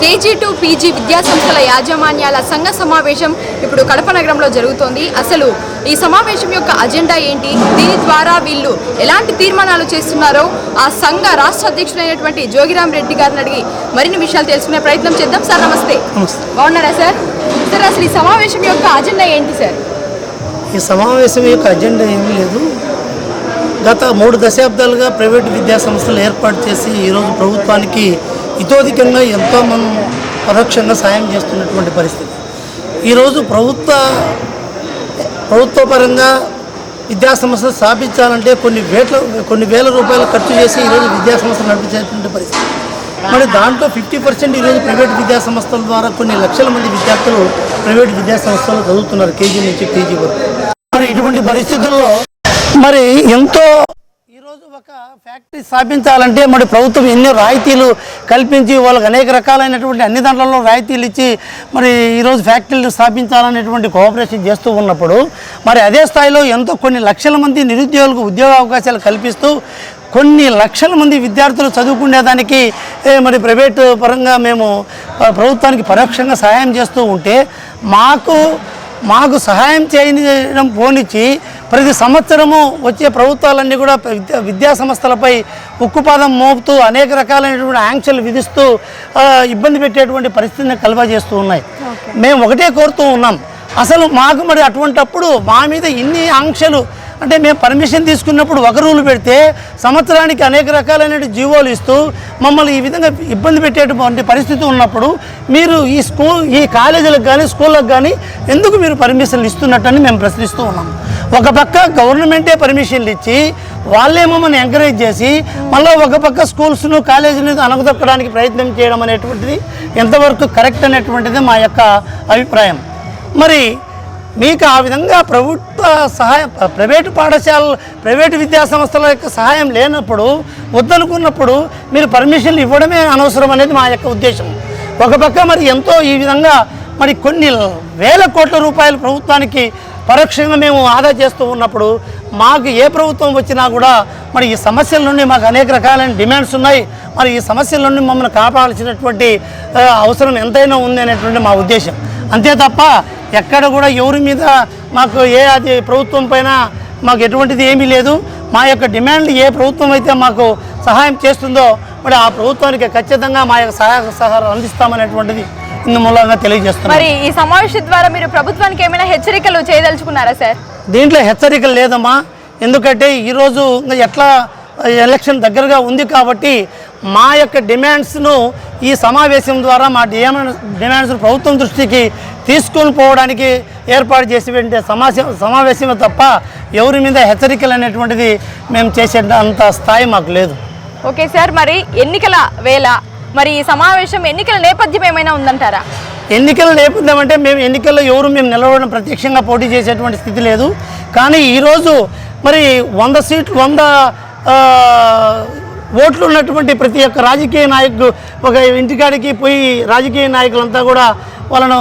KG to PG విద్యా సంస్థల యాజమాన్యాల సంఘ సమావేశం ఇప్పుడు కడప నగరంలో జరుగుతోంది. అసలు ఈ సమావేశం యొక్క అజెండా ఏంటి? దీని ద్వారా వీళ్ళు ఎలాంటి తీర్మానాలు చేస్తున్నారో ఆ సంఘ రాష్ట్ర అధ్యక్షుడైనటువంటి జోగిరామ్ రెడ్డి గారిని అడిగి మరిన్ని విషయాలు తెలుసుకునే ప్రయత్నం చేద్దాం సార్. నమస్తే. నమస్తే. బాగున్నారా సార్? సార్ అసలు ఈ సమావేశం యొక్క అజెండా ఏంటి సార్? ఈ సమావేశం యొక్క అజెండా ఏమీ లేదు. గత మూడు దశాబ్దాలుగా ప్రైవేటు విద్యా సంస్థలు ఏర్పాటు చేసి ఈరోజు ప్రభుత్వానికి ఇతోధికంగా ఎంతో మనం పరోక్షంగా సాయం చేస్తున్నటువంటి పరిస్థితి. ఈరోజు ప్రభుత్వ ప్రభుత్వ పరంగా స్థాపించాలంటే కొన్ని వేల కొన్ని వేల రూపాయలు ఖర్చు చేసి ఈరోజు విద్యాసంస్థలు నడిపించేటువంటి పరిస్థితి. మరి దాంట్లో ఫిఫ్టీ పర్సెంట్ ఈరోజు ప్రైవేట్ విద్యాసంస్థల ద్వారా కొన్ని లక్షల మంది విద్యార్థులు ప్రైవేట్ విద్యాసంస్థలు చదువుతున్నారు కేజీ నుంచి పీజీ వరకు. మరి ఇటువంటి పరిస్థితుల్లో మరి ఎంతో ఈరోజు ఒక ఫ్యాక్టరీ స్థాపించాలంటే మరి ప్రభుత్వం ఎన్నో రాయితీలు కల్పించి వాళ్ళకి అనేక రకాలైనటువంటి అన్ని దాంట్లలో రాయితీలు ఇచ్చి మరి ఈరోజు ఫ్యాక్టరీలు స్థాపించాలనేటువంటి కోఆపరేషన్ చేస్తూ ఉన్నప్పుడు మరి అదే స్థాయిలో ఎంతో కొన్ని లక్షల మంది నిరుద్యోగులకు ఉద్యోగ అవకాశాలు కల్పిస్తూ కొన్ని లక్షల మంది విద్యార్థులు చదువుకునేదానికి మరి ప్రైవేటు పరంగా మేము ప్రభుత్వానికి పరోక్షంగా సహాయం చేస్తూ ఉంటే మాకు మాకు సహాయం చేయడం పోనిచ్చి ప్రతి సంవత్సరము వచ్చే ప్రభుత్వాలన్నీ కూడా విద్యా విద్యా సంస్థలపై ఉక్కుపాదం మోపుతూ అనేక రకాలైనటువంటి ఆంక్షలు విధిస్తూ ఇబ్బంది పెట్టేటువంటి పరిస్థితిని కలుగజేస్తూ ఉన్నాయి. మేము ఒకటే కోరుతూ ఉన్నాం. అసలు మాకు మరి అటువంటప్పుడు మా మీద ఇన్ని ఆంక్షలు అంటే మేము పర్మిషన్ తీసుకున్నప్పుడు ఒక రూల్ పెడితే సంవత్సరానికి అనేక రకాలైన జీవోలు ఇస్తూ మమ్మల్ని ఈ విధంగా ఇబ్బంది పెట్టేటువంటి పరిస్థితి ఉన్నప్పుడు మీరు ఈ స్కూల్ ఈ కాలేజీలకు కానీ స్కూళ్ళకు కానీ ఎందుకు మీరు పర్మిషన్లు ఇస్తున్నట్టని మేము ప్రశ్నిస్తూ ఉన్నాము ఒక పక్క గవర్నమెంటే పర్మిషన్లు ఇచ్చి వాళ్ళే మమ్మల్ని ఎంకరేజ్ చేసి మళ్ళీ ఒక పక్క స్కూల్స్ను కాలేజీని అనగదొక్కడానికి ప్రయత్నం చేయడం అనేటువంటిది ఎంతవరకు కరెక్ట్ అనేటువంటిది మా యొక్క అభిప్రాయం. మరి మీకు ఆ విధంగా ప్రభుత్వ సహాయం ప్రైవేటు పాఠశాల ప్రైవేటు విద్యా సంస్థల యొక్క సహాయం లేనప్పుడు వద్దనుకున్నప్పుడు మీరు పర్మిషన్లు ఇవ్వడమే అనవసరం అనేది మా యొక్క ఉద్దేశం. ఒక పక్క మరి ఎంతో ఈ విధంగా మరి కొన్ని వేల కోట్ల రూపాయలు ప్రభుత్వానికి పరోక్షంగా మేము ఆదా చేస్తూ ఉన్నప్పుడు మాకు ఏ ప్రభుత్వం వచ్చినా కూడా మరి ఈ సమస్యల నుండి మాకు అనేక రకాలైన డిమాండ్స్ ఉన్నాయి. మరి ఈ సమస్యల నుండి మమ్మల్ని కాపాడాల్సినటువంటి అవసరం ఎంతైనా ఉంది అనేటువంటి మా ఉద్దేశం. అంతే తప్ప ఎక్కడ కూడా ఎవరి మీద మాకు ఏ అది ప్రభుత్వం పైన మాకు ఎటువంటిది ఏమీ లేదు. మా యొక్క డిమాండ్లు ఏ ప్రభుత్వం అయితే మాకు సహాయం చేస్తుందో మరి ఆ ప్రభుత్వానికి ఖచ్చితంగా మా యొక్క సహాయ సహకారం అందిస్తామనేటువంటిది ఇందు మూలంగా తెలియజేస్తున్నాం మరి ఈ సమావేశం ద్వారా మీరు ప్రభుత్వానికి ఏమైనా హెచ్చరికలు చేయదలుచుకున్నారా సార్? దీంట్లో హెచ్చరికలు లేదమ్మా. ఎందుకంటే ఈరోజు ఎట్లా ఎలక్షన్ దగ్గరగా ఉంది కాబట్టి మా యొక్క డిమాండ్స్ను ఈ సమావేశం ద్వారా మా డిమాండ్ డిమాండ్స్ ప్రభుత్వం దృష్టికి తీసుకొని పోవడానికి ఏర్పాటు చేసేటువంటి సమావేశం సమావేశమే తప్ప ఎవరి మీద హెచ్చరికలు అనేటువంటిది మేము చేసే అంత స్థాయి మాకు లేదు. ఓకే సార్ మరి ఎన్నికల వేళ మరి ఈ సమావేశం ఎన్నికల నేపథ్యం ఏమైనా ఉందంటారా? ఎన్నికల నేపథ్యం అంటే మేము ఎన్నికల్లో ఎవరు మేము నిలవడం ప్రత్యక్షంగా పోటీ చేసేటువంటి స్థితి లేదు. కానీ ఈరోజు మరి వంద సీట్లు వంద ఓట్లు ఉన్నటువంటి ప్రతి ఒక్క రాజకీయ నాయకుడు ఒక ఇంటికాడికి పోయి రాజకీయ నాయకులంతా కూడా వాళ్ళను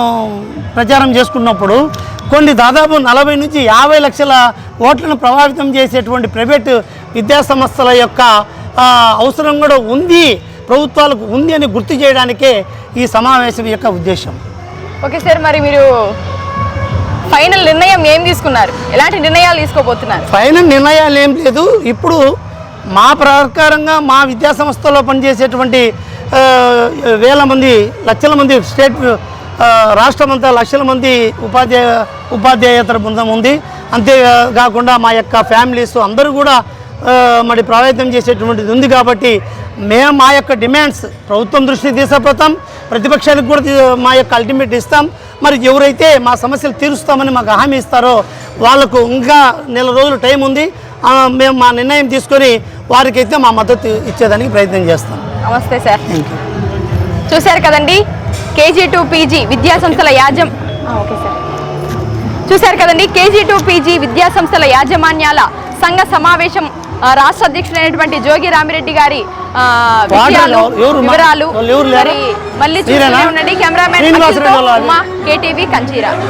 ప్రచారం చేసుకున్నప్పుడు కొన్ని దాదాపు నలభై నుంచి యాభై లక్షల ఓట్లను ప్రభావితం చేసేటువంటి ప్రైవేటు విద్యా సంస్థల యొక్క అవసరం కూడా ఉంది ప్రభుత్వాలకు ఉంది అని గుర్తు చేయడానికే ఈ సమావేశం యొక్క ఉద్దేశం. ఓకే సార్ మరి మీరు ఫైనల్ నిర్ణయం ఏం తీసుకున్నారు? ఎలాంటి నిర్ణయాలు తీసుకోబోతున్నారు? ఫైనల్ నిర్ణయాలు ఏం లేదు. ఇప్పుడు మా ప్రకారంగా మా విద్యా సంస్థలో పనిచేసేటువంటి వేల మంది లక్షల మంది స్టేట్ రాష్ట్రమంతా లక్షల మంది ఉపాధ్యాయ ఉపాధ్యాయేతర బృందం ఉంది. అంతేకాకుండా మా యొక్క ఫ్యామిలీస్ అందరూ కూడా మరి ప్రభావితం చేసేటువంటిది ఉంది కాబట్టి మేము మా యొక్క డిమాండ్స్ ప్రభుత్వం దృష్టి తీసుకుపోతాం. ప్రతిపక్షానికి కూడా మా యొక్క అల్టిమేట్ ఇస్తాం. మరి ఎవరైతే మా సమస్యలు తీరుస్తామని మాకు హామీ ఇస్తారో వాళ్ళకు ఇంకా నెల రోజులు టైం ఉంది. మేము మా నిర్ణయం తీసుకొని వారికైతే మా మద్దతు ఇచ్చేదానికి ప్రయత్నం చేస్తాం. నమస్తే సార్. చూశారు కదండి? కేజీ టు పీజీ విద్యా సంస్థల యాజం ఓకే సార్. చూశారు కదండి? కేజీ టు పీజీ విద్యా సంస్థల యాజమాన్యాల సంఘ సమావేశం రాష్ట్ర అధ్యక్షుడైనటువంటి జోగి రామిరెడ్డి గారి వివరాలు మళ్ళీ మీరేనా? చూస్తూనే ఉండండి. Cameraman KTV Kanchira.